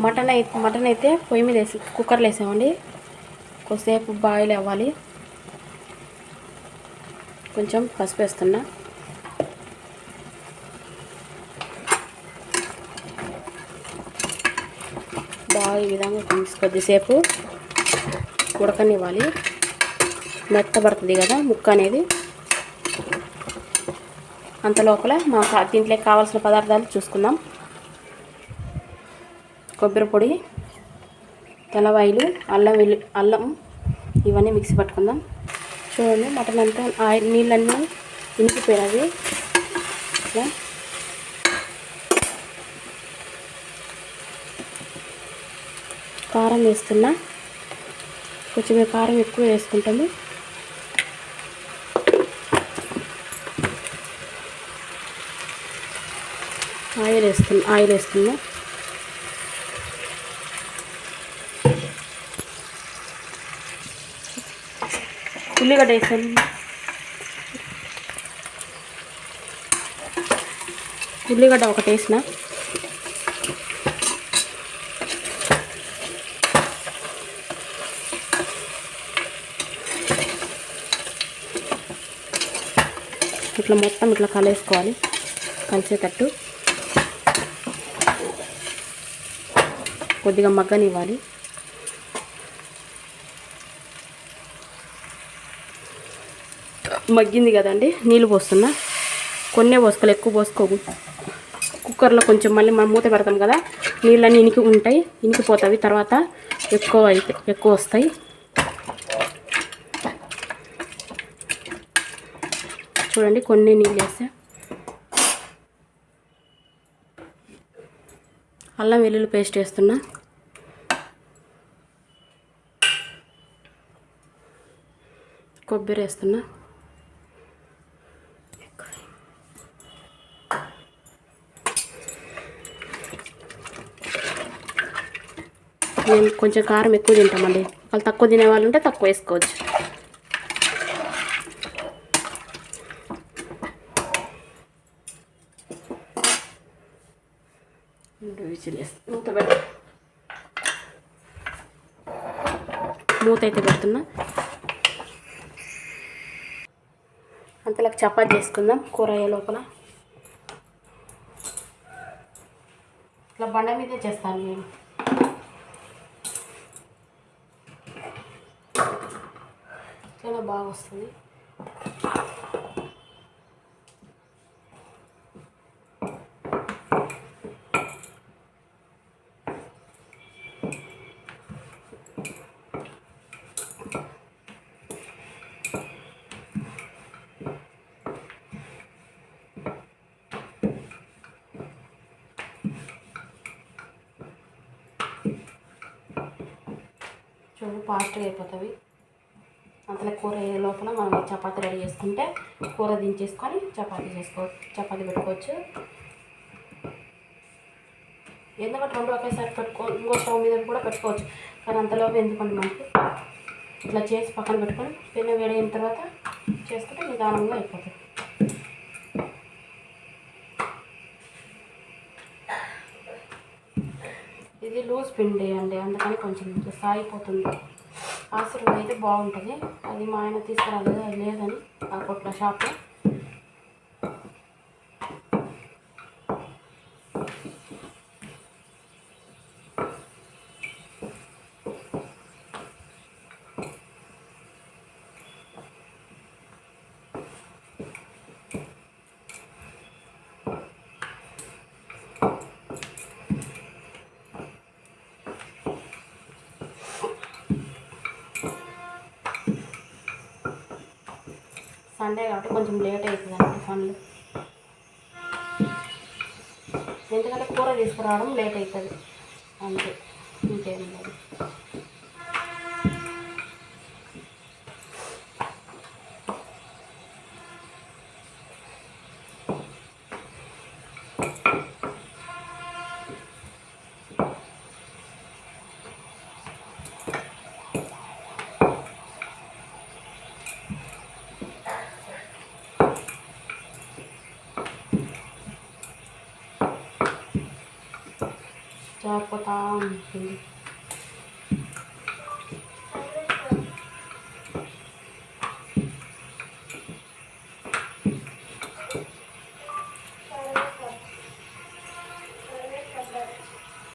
Mutton అయితే mutton అయితే పొయ్యి మీద వేసి కుక్కర్లో వేసామండి. కొద్దిసేపు బాయిల్ అవ్వాలి. కొంచెం పసుపు వేస్తున్నా. బాగా ఈ విధంగా కొద్దిసేపు ఉడకనివ్వాలి. మెత్తబడుతుంది కదా ముక్క అనేది. అంత లోపల మా దీంట్లోకి కావాల్సిన పదార్థాలు చూసుకుందాం. కొబ్బరి పొడి తెల్లవాయిలు అల్లం వెల్లు అల్లం ఇవన్నీ మిక్సీ పట్టుకుందాం. చూడండి మటన్ అంతా ఆయిల్ నీళ్ళన్నీ ఇంకిపోయినవి. ఇట్లా కారం వేస్తున్నా. కొంచెం కారం ఎక్కువ వేసుకుంటాము. ఆయిల్ వేస్తున్నా ఆయిల్ వేస్తున్నా. ఉల్లిగడ్డ వేసాను ఉల్లిగడ్డ ఒకటి వేసిన ఇట్లా మొత్తం ఇట్లా కలేసుకోవాలి కలిసేటట్టు. కొద్దిగా మగ్గనివ్వాలి. మగ్గింది కదండి నీళ్ళు పోస్తున్నా. కొన్నే పోసుకోవాలి ఎక్కువ పోసుకోకు. కుక్కర్లో కొంచెం మళ్ళీ మనం మూత పెడతాం కదా నీళ్ళన్నీ ఇనికి ఉంటాయి ఇనికిపోతాయి తర్వాత ఎక్కువ అయితే ఎక్కువ వస్తాయి. చూడండి కొన్ని నీళ్ళు వేసా. అల్లం వెల్లుల్లి పేస్ట్ వేస్తున్నా. కొబ్బరి వేస్తున్నా. మేము కొంచెం కారం ఎక్కువ తింటామండి. వాళ్ళు తక్కువ తినే వాళ్ళు ఉంటే తక్కువ వేసుకోవచ్చు. మూత పెడ మూత అయితే పెడుతున్నా. అంతలోకి చపాతి చేసుకుందాం కూర లోపల. ఇట్లా బండ మీదే చేస్తాను నేను. చాలా బాగా వస్తుంది చూడు ఫాస్ట్గా అయిపోతుంది అంతలో కూర అయ్యే లోపల మనం చపాతి చపాతీ రెడీ చేసుకుంటే కూర దించేసుకొని చపాతీ చేసుకో చపాతీ పెట్టుకోవచ్చు. ఎందుకంటే రెండు ఒకేసారి పెట్టుకో ఇంకో స్టవ్ మీద కూడా పెట్టుకోవచ్చు. కానీ అంతలోపు ఎందుకంటే మనకి? ఇట్లా చేసి పక్కన పెట్టుకొని పిన్న వేడైన తర్వాత చేసుకుంటే నిదానంగా అయిపోతుంది. ఇది లూజ్ పిండి అండి అందుకని కొంచెం సాగిపోతుంది. ఆశీర్వాదం అయితే బాగుంటుంది. అది మా ఆయన తీసుకురాలేదు అది లేదని ఆ కొట్ల షాప్లో. సండే కాబట్టి కొంచెం లేట్ అవుతుంది అన్నమాట పనులు ఎందుకంటే కూర తీసుకురావడం లేట్ అవుతుంది అంతే. ఇంకేం లేదు. Siya po tang.